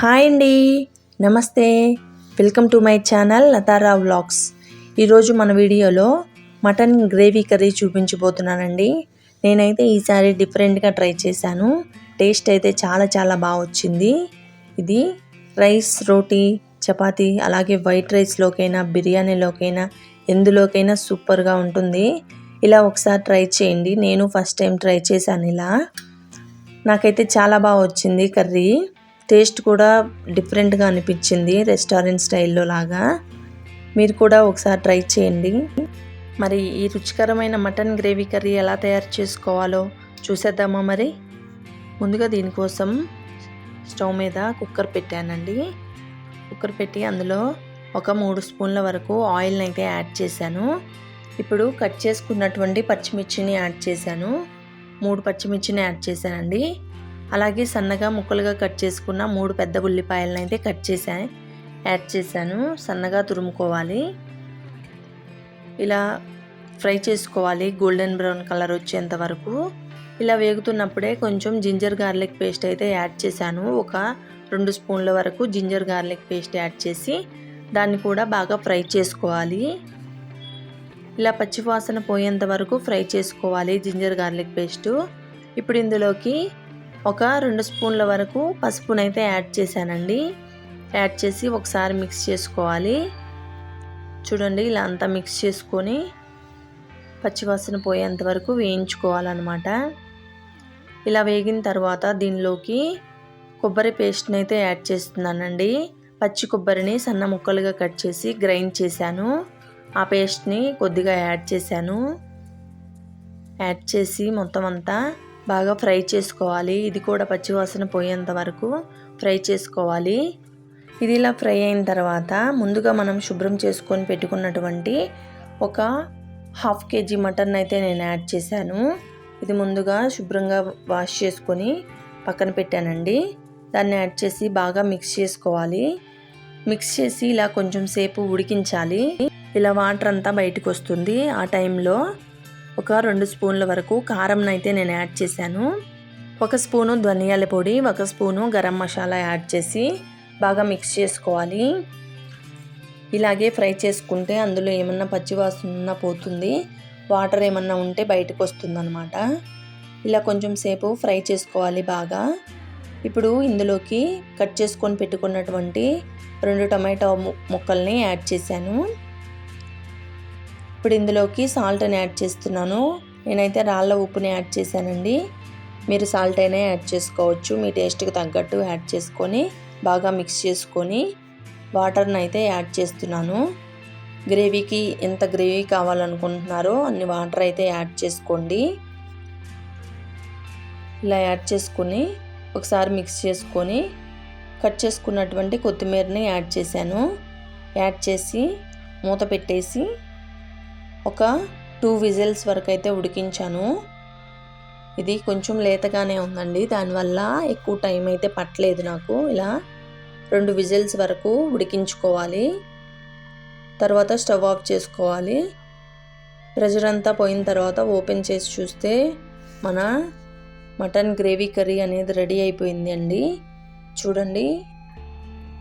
Hi అండి. నమస్తే. Welcome to my channel Latara vlogs. ఈరోజు మన వీడియోలో మటన్ గ్రేవీ కర్రీ చూపించబోతున్నానండి. నేనైతే ఈసారి డిఫరెంట్గా ట్రై చేశాను. టేస్ట్ అయితే చాలా చాలా బాగా వచ్చింది. ఇది రైస్ రోటీ చపాతి అలాగే వైట్ రైస్లోకైనా బిర్యానీలోకైనా ఎందులోకైనా సూపర్గా ఉంటుంది. ఇలా ఒకసారి ట్రై చేయండి. నేను ఫస్ట్ టైం ట్రై చేశాను ఇలా. నాకైతే చాలా బాగా వచ్చింది కర్రీ. టేస్ట్ కూడా డిఫరెంట్గా అనిపించింది రెస్టారెంట్ స్టైల్లో లాగా. మీరు కూడా ఒకసారి ట్రై చేయండి. మరి ఈ రుచికరమైన మటన్ గ్రేవీ కర్రీ ఎలా తయారు చేసుకోవాలో చూసేద్దామా మరి? ముందుగా దీనికోసం స్టవ్ మీద కుక్కర్ పెట్టానండి. కుక్కర్ పెట్టి అందులో ఒక మూడు స్పూన్ల వరకు ఆయిల్ని అయితే యాడ్ చేశాను. ఇప్పుడు కట్ చేసుకున్నటువంటి పచ్చిమిర్చిని యాడ్ చేశాను. మూడు పచ్చిమిర్చిని యాడ్ చేశానండి. అలాగే సన్నగా ముక్కలుగా కట్ చేసుకున్న మూడు పెద్ద ఉల్లిపాయలను అయితే కట్ చేశాను. యాడ్ చేశాను. సన్నగా తురుముకోవాలి. ఇలా ఫ్రై చేసుకోవాలి. గోల్డెన్ బ్రౌన్ కలర్ వచ్చేంత వరకు. ఇలా వేగుతున్నప్పుడే కొంచెం జింజర్ గార్లిక్ పేస్ట్ అయితే యాడ్ చేశాను. ఒక రెండు స్పూన్ల వరకు జింజర్ గార్లిక్ పేస్ట్ యాడ్ చేసి దాన్ని కూడా బాగా ఫ్రై చేసుకోవాలి. ఇలా పచ్చివాసన పోయేంత వరకు ఫ్రై చేసుకోవాలి జింజర్ గార్లిక్ పేస్టు. ఇప్పుడు ఇందులోకి ఒక రెండు స్పూన్ల వరకు పసుపునైతే యాడ్ చేశానండి. యాడ్ చేసి ఒకసారి మిక్స్ చేసుకోవాలి. చూడండి ఇలా అంతా మిక్స్ చేసుకొని పచ్చివాసన పోయేంత వరకు వేయించుకోవాలన్నమాట. ఇలా వేగిన తర్వాత దీనిలోకి కొబ్బరి పేస్ట్ని అయితే యాడ్ చేస్తున్నానండి. పచ్చి కొబ్బరిని సన్న ముక్కలుగా కట్ చేసి గ్రైండ్ చేశాను. ఆ పేస్ట్ని కొద్దిగా యాడ్ చేశాను. యాడ్ చేసి మొత్తం అంతా బాగా ఫ్రై చేసుకోవాలి. ఇది కూడా పచ్చివాసన పోయేంత వరకు ఫ్రై చేసుకోవాలి. ఇది ఇలా ఫ్రై అయిన తర్వాత ముందుగా మనం శుభ్రం చేసుకొని పెట్టుకున్నటువంటి ఒక హాఫ్ కేజీ మటన్ అయితే నేను యాడ్ చేశాను. ఇది ముందుగా శుభ్రంగా వాష్ చేసుకొని పక్కన పెట్టానండి. దాన్ని యాడ్ చేసి బాగా మిక్స్ చేసుకోవాలి. మిక్స్ చేసి ఇలా కొంచెం సేపు ఉడికించాలి. ఇలా వాటర్ అంతా బయటకు వస్తుంది. ఆ టైంలో ఒక రెండు స్పూన్ల వరకు కారం అయితే నేను యాడ్ చేశాను. ఒక స్పూను ధనియాల పొడి ఒక స్పూను గరం మసాలా యాడ్ చేసి బాగా మిక్స్ చేసుకోవాలి. ఇలాగే ఫ్రై చేసుకుంటే అందులో ఏమన్నా పచ్చివాసన పోతుంది. వాటర్ ఏమన్నా ఉంటే బయటకు వస్తుందన్నమాట. ఇలా కొంచెం సేపు ఫ్రై చేసుకోవాలి బాగా. ఇప్పుడు ఇందులోకి కట్ చేసుకొని పెట్టుకున్నటువంటి రెండు టమాటో ముక్కల్ని యాడ్ చేశాను. ఇప్పుడు ఇందులోకి సాల్ట్ని యాడ్ చేస్తున్నాను. నేనైతే రాళ్ళ ఉప్పుని యాడ్ చేశానండి. మీరు సాల్ట్ అయినా యాడ్ చేసుకోవచ్చు. మీ టేస్ట్కి తగ్గట్టు యాడ్ చేసుకొని బాగా మిక్స్ చేసుకొని వాటర్ని అయితే యాడ్ చేస్తున్నాను. గ్రేవీకి ఎంత గ్రేవీ కావాలనుకుంటున్నారో అన్ని వాటర్ అయితే యాడ్ చేసుకోండి. ఇలా యాడ్ చేసుకొని ఒకసారి మిక్స్ చేసుకొని కట్ చేసుకున్నటువంటి కొత్తిమీరని యాడ్ చేశాను. యాడ్ చేసి మూత పెట్టేసి ఒక టూ విజిల్స్ వరకు అయితే ఉడికించాను. ఇది కొంచెం లేతగానే ఉందండి. దానివల్ల ఎక్కువ టైం అయితే పట్టలేదు నాకు. ఇలా రెండు విజిల్స్ వరకు ఉడికించుకోవాలి. తర్వాత స్టవ్ ఆఫ్ చేసుకోవాలి. ప్రెషర్ అంతా పోయిన తర్వాత ఓపెన్ చేసి చూస్తే మన మటన్ గ్రేవీ కర్రీ అనేది రెడీ అయిపోయింది అండి చూడండి.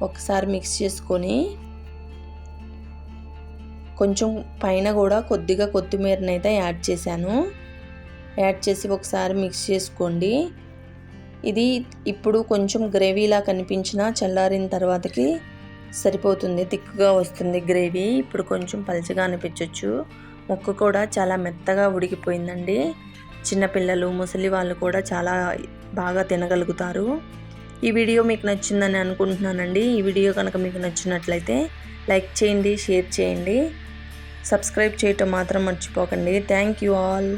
ఒకసారి మిక్స్ చేసుకొని కొంచెం పైన కూడా కొద్దిగా కొత్తిమీరని అయితే యాడ్ చేశాను. యాడ్ చేసి ఒకసారి మిక్స్ చేసుకోండి. ఇది ఇప్పుడు కొంచెం గ్రేవీలా కనిపించిన చల్లారిన తర్వాతకి సరిపోతుంది థిక్గా వస్తుంది గ్రేవీ. ఇప్పుడు కొంచెం పలచగా అనిపించవచ్చు ముక్క కూడా చాలా మెత్తగా ఉడికిపోయిందండి. చిన్నపిల్లలు ముసలి వాళ్ళు కూడా చాలా బాగా తినగలుగుతారు. ఈ వీడియో మీకు నచ్చిందని అనుకుంటున్నానండి. ఈ వీడియో కనుక మీకు నచ్చినట్లయితే లైక్ చేయండి షేర్ చేయండి. సబ్స్క్రైబ్ చేయటం మాత్రం మర్చిపోకండి. Thank you all